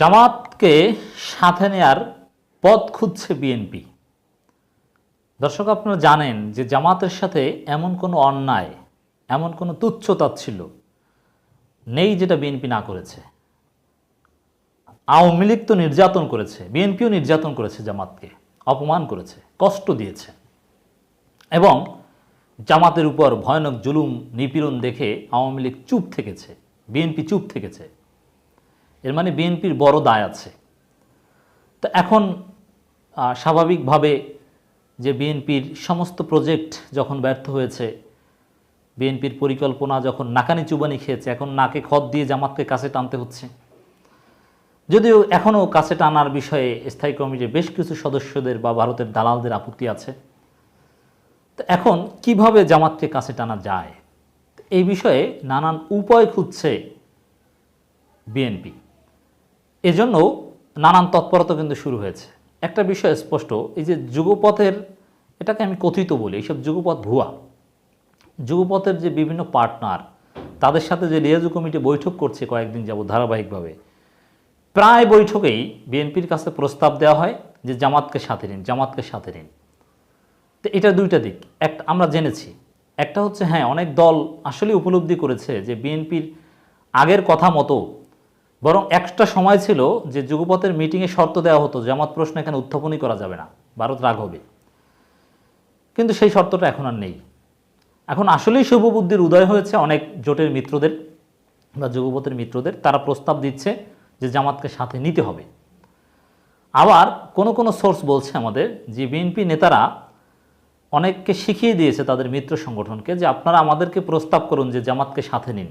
জামাতকে সাথে নেয়ার পথ খুঁজছে বিএনপি। দর্শক, আপনারা জানেন যে জামাতের সাথে এমন কোনো অন্যায়, এমন কোনো তুচ্ছতা ছিল নেই যেটা বিএনপি না করেছে। আওয়ামী লীগ তো নির্যাতন করেছে, বিএনপিও নির্যাতন করেছে জামাতকে, অপমান করেছে, কষ্ট দিয়েছে। এবং জামাতের উপর ভয়ানক জুলুম, নিপীড়ন দেখে আওয়ামী লীগ চুপ থেকেছে, বিএনপি চুপ থেকেছে। এর মানে বিএনপির বড় দায় আছে। তো এখন স্বাভাবিকভাবে যে বিএনপির সমস্ত প্রজেক্ট যখন ব্যর্থ হয়েছে, বিএনপির পরিকল্পনা যখন নাকানি চুবানি খেয়েছে, এখন নাকে খত দিয়ে জামাতকে কাছে টানতে হচ্ছে। যদিও এখনও কাছে টানার বিষয়ে স্থায়ী কমিটির বেশ কিছু সদস্যদের বা ভারতের দালালদের আপত্তি আছে। তো এখন কীভাবে জামাতকে কাছে টানা যায়? এই বিষয়ে নানান উপায় খুঁজছে বিএনপি। এজন্য নানান তৎপরতা কিন্তু শুরু হয়েছে। একটা বিষয় স্পষ্ট, এই যে যুগপথের, এটাকে আমি কথিত বলি, এইসব যুগপথ ভুয়া। যুগপথের যে বিভিন্ন পার্টনার, তাদের সাথে যে লিয়াজু কমিটি বৈঠক করছে কয়েকদিন যাব ধারাবাহিকভাবে, প্রায় বৈঠকেই বিএনপির কাছে প্রস্তাব দেওয়া হয় যে জামাতকে সাথে নিন, জামাতকে সাথে নিন। তো এটা দুইটা দিক। একটা আমরা জেনেছি। একটা হচ্ছে হ্যাঁ অনেক দল আসলে উপলব্ধি করেছে যে বিএনপির আগের কথা মতো বরং একটা সময় ছিল যে যুগপথের মিটিংয়ে শর্ত দেওয়া হতো, জামাত প্রশ্ন এখানে উত্থাপনই করা যাবে না, ভারত রাগ হবে। কিন্তু সেই শর্তটা এখন আর নেই। এখন আসলেই শুভবুদ্ধির উদয় হয়েছে অনেক জোটের মিত্রদের বা যুগপথের মিত্রদের। তারা প্রস্তাব দিচ্ছে যে জামাতকে সাথে নিতে হবে। আবার কোনো কোনো সোর্স বলছে আমাদের যে বিএনপি নেতারা অনেককে শিখিয়ে দিয়েছে তাদের মিত্র সংগঠনকে যে আপনারা আমাদেরকে প্রস্তাব করুন যে জামাতকে সাথে নিন।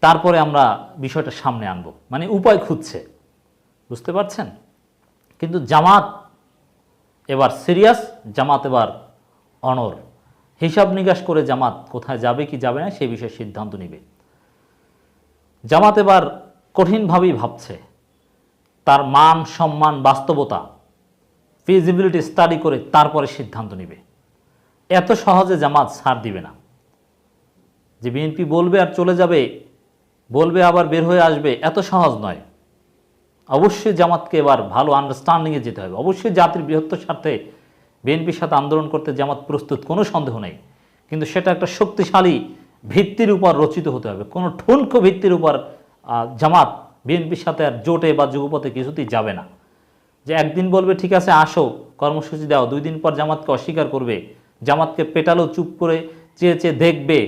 তারপরে আমরা বিষয়টা সামনে আনব। মানে উপায় খুঁজছে। বুঝতে পারছেন? কিন্তু জামাত এবার সিরিয়াস জামাত এবার অনর হিসাব নিকাশ করে জামাত কোথায় যাবে, কি যাবে না সেই বিষয়ে সিদ্ধান্ত নেবে। জামাত এবার কঠিনভাবেই ভাবছে। তার মান, সম্মান, বাস্তবতা ফিজিবিলিটি স্টাডি করে তারপরে সিদ্ধান্ত নেবে। এত সহজে জামাত ছাড় দিবে না। যে বিএনপি বলবে আর চলে যাবে বলবে, আবার বের হয়ে আসবে, এত সহজ নয়। অবশ্যই জামাতকে এবার ভালো আন্ডারস্ট্যান্ডিংয়ে যেতে হবে। অবশ্যই জাতির বৃহত্তর স্বার্থে বিএনপির সাথে আন্দোলন করতে জামাত প্রস্তুত, কোনো সন্দেহ নেই। কিন্তু সেটা একটা শক্তিশালী ভিত্তির উপর রচিত হতে হবে। কোনো ঠুনকো ভিত্তির উপর জামাত বিএনপির সাথে আর জোটে বা যুগপথে কিছুতেই যাবে না। যে একদিন বলবে, ঠিক আছে, আসো, কর্মসূচি দাও। দুই দিন পর জামাতকে অস্বীকার করবে। জামাতকে পেটালো, চুপ করে চেয়ে চেয়ে দেখবে।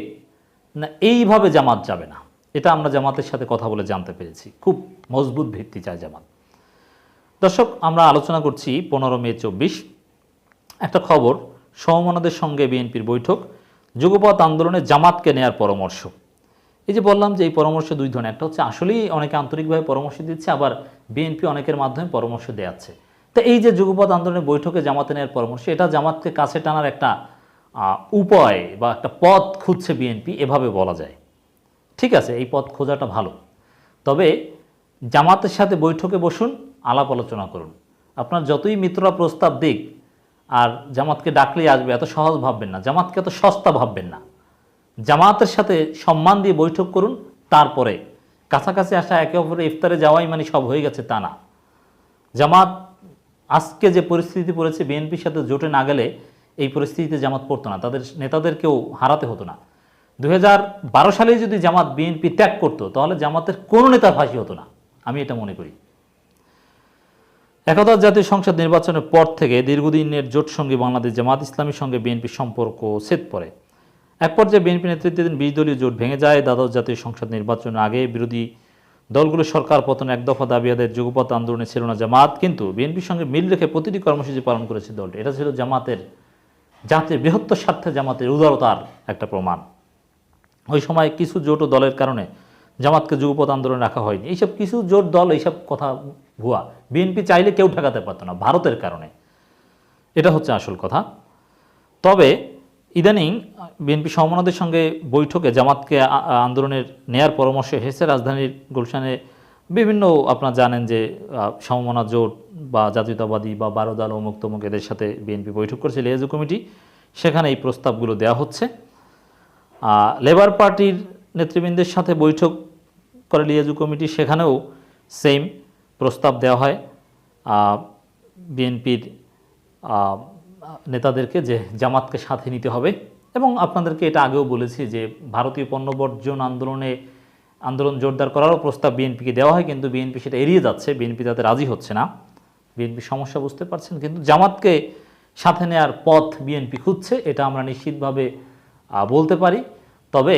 না, এইভাবে জামাত যাবে না। এটা আমরা জামাতের সাথে কথা বলে জানতে পেরেছি। খুব মজবুত ভিত্তি চায় জামাত। দর্শক, আমরা আলোচনা করছি পনেরো মে চব্বিশ। একটা খবর, সমমনাদের সঙ্গে বিএনপির বৈঠক যুগপথ আন্দোলনে জামাতকে নেয়ার পরামর্শ। এই যে বললাম যে এই পরামর্শ দুই ধরনের, একটা হচ্ছে আসলেই অনেকে আন্তরিকভাবে পরামর্শ দিচ্ছে, আবার বিএনপি অনেকের মাধ্যমে পরামর্শ দেওয়াচ্ছে তো এই যে যুগপথ আন্দোলনের বৈঠকে জামাতে নেওয়ার পরামর্শ, এটা জামাতকে কাছে টানার একটা উপায় বা একটা পথ খুঁজছে বিএনপি, এভাবে বলা যায়। ঠিক আছে, এই পথ খোঁজাটা ভালো। তবে জামাতের সাথে বৈঠকে বসুন, আলাপ আলোচনা করুন। আপনার যতই মিত্ররা প্রস্তাব দিক, আর জামাতকে ডাকলেই আসবে, এত সহজ ভাববেন না। জামাতকে এত সস্তা ভাববেন না। জামাতের সাথে সম্মান দিয়ে বৈঠক করুন, তারপরে কাছাকাছি আসা একে অপরে ইফতারে যাওয়াই মানে সব হয়ে গেছে তা না। জামাত আজকে যে পরিস্থিতি পড়েছে, বিএনপির সাথে জোটে না গেলে এই পরিস্থিতিতে জামাত পড়তো না। তাদের নেতাদেরকেও হারাতে হতো না। দুই হাজার বারো সালে যদি জামাত বিএনপি ত্যাগ করতো, তাহলে জামাতের কোনো নেতা ফাঁসি হতো না। আমি এটা মনে করি। একদা জাতীয় সংসদ নির্বাচনের পর থেকে দীর্ঘদিনের জোট সঙ্গে বাংলাদেশ জামাত ইসলামীর সঙ্গে বিএনপির সম্পর্ক সেদ পড়ে। এক পর্যায়ে বিএনপি নেতৃত্বাধীন বিশ দলীয় জোট ভেঙে যায়। দ্বাদশ জাতীয় সংসদ নির্বাচনের আগে বিরোধী দলগুলো সরকার পতন এক দফা দাবি আদায়ের যুগপথ আন্দোলনে ছিল না জামাত, কিন্তু বিএনপির সঙ্গে মিল রেখে প্রতিটি কর্মসূচি পালন করেছে দলটি। এটা ছিল জামাতের জাতির বৃহত্তর স্বার্থে জামাতের উদারতার একটা প্রমাণ। ওই সময় কিছু জোট ও দলের কারণে জামাতকে যুগপথ আন্দোলনে রাখা হয়নি। এইসব কিছু জোট দল, এইসব কথা ভুয়া। বিএনপি চাইলে কেউ ঠেকাতে পারতো না, ভারতের কারণে। এটা হচ্ছে আসল কথা। তবে ইদানিং বিএনপি সমমনাদের সঙ্গে বৈঠকে জামাতকে আন্দোলনের নেয়ার পরামর্শ এসেছে রাজধানীর গুলশানে বিভিন্ন আপনারা জানেন যে সমমনা জোট বা জাতীয়তাবাদী বা বারো দল অমুক এদের সাথে বিএনপি বৈঠক করেছে, লিয়াজু কমিটি। সেখানে এই প্রস্তাবগুলো দেওয়া হচ্ছে। লেবার পার্টির নেতৃবৃন্দের সাথে বৈঠক করে লিয়াজু কমিটি, সেখানেও সেম প্রস্তাব দেওয়া হয় বিএনপির নেতাদেরকে যে জামাতকে সাথে নিতে হবে। এবং আপনাদেরকে এটা আগেও বলেছি যে ভারতীয় পণ্য বর্জন আন্দোলনে আন্দোলন জোরদার করারও প্রস্তাব বিএনপিকে দেওয়া হয়, কিন্তু বিএনপি সেটা এড়িয়ে যাচ্ছে। বিএনপি তাতে রাজি হচ্ছে না। বিএনপি সমস্যা বুঝতে পারছেন, কিন্তু জামাতকে সাথে নেয়ার পথ বিএনপি খুঁজছে, এটা আমরা নিশ্চিতভাবে বলতে পারি। তবে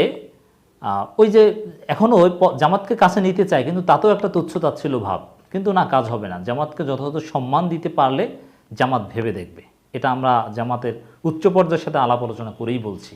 ওই যে এখনও ওই জামাতকে কাছে নিতে চায়, কিন্তু তাতেও একটা তুচ্ছ তাচ্ছিল ভাব। কিন্তু না, কাজ হবে না। জামাতকে যথাযথ সম্মান দিতে পারলে জামাত ভেবে দেখবে। এটা আমরা জামাতের উচ্চ পর্যায়ের সাথে আলাপ আলোচনা করেই বলছি।